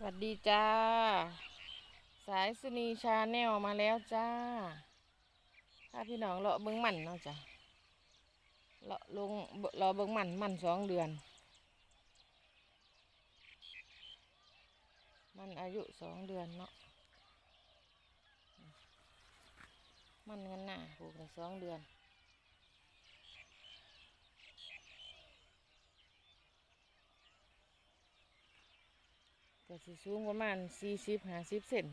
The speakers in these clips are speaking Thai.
สวัสดีจ้า สายสุนีชาแนลมาแล้วจ้า ถ้าพี่น้องเลาะเบิ้งมันเนาะจ้ะเลาะลงเลาะเบิ้งมันมันสองเดือน มันอายุสองเดือนเนาะมันกันหน้าปลูกสองเดือน ก็สิสูงประมาณสี่สิบห้าสิบเซน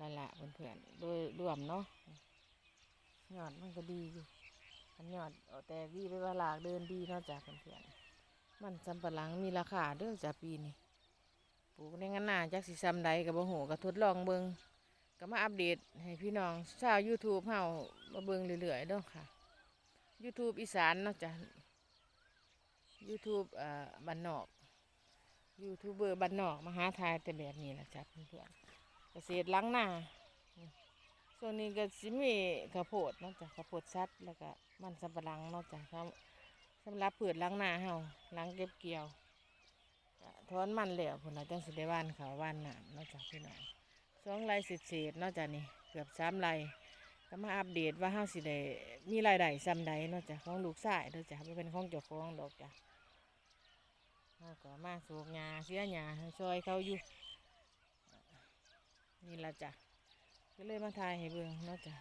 ละละเพื่อนๆโดยรวมเนาะยอดมันก็ดีอยู่อันยอดเอาแต่วีไปว่าหลากเดินดีเนาะจากเพื่อนๆมันสำปะหลังมีราคาเด้อจากปีนี้ปลูกในงั้นหน้าจากสิซ้ำใดกับบ่หูก็ทดลองเบิงก็มาอัปเดตให้พี่น้องชาว YouTube เฮามาเบิงเรื่อยๆเด้อค่ะ YouTube อีสานเนาะจ้ะ YouTube อ่อบ้านนอก ยูทูบเบอร์บ้านนอกมาหาทายแต่แบบนี้แหละจ้ะเพื่อนๆเกษตรล้างหน้าส่วนนี้ก็สิมีข้าวโพดเนาะจ้ะข้าวโพดซัดแล้วก็มันสำปะหลังเนาะจ้ะครับสำหรับผืชหล้างหน้าเฮาล้างเก็บเกี่ยวก็ถอนมันแล้วพุ่นเราจังสิได้ว่านเขาวว่านน้ำนาะจ้ะพี่น้องสองไร่เศษๆเนาะจ้ะนี่เกือบสามไร่ก็มาอัปเดตว่าเฮาสิได้มีรายได้ซ้ำใดนาะจ้ะของลูกชายนาะจ้ะบ่เป็นของเจ้าของดอกจ้ะ เขาก็มาสูบหญ้าเสียหญ้าช่วยเขาอยู่นี่ละจ้ะก็เลยมาถ่ายให้เบิ่งนะจ้ะ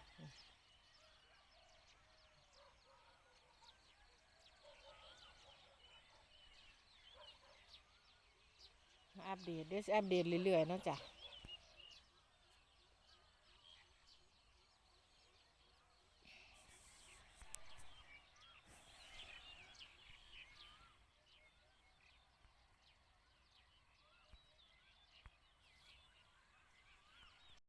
มาอัปเดตเดี๋ยวสิอัปเดตเรื่อยๆนะจ้ะ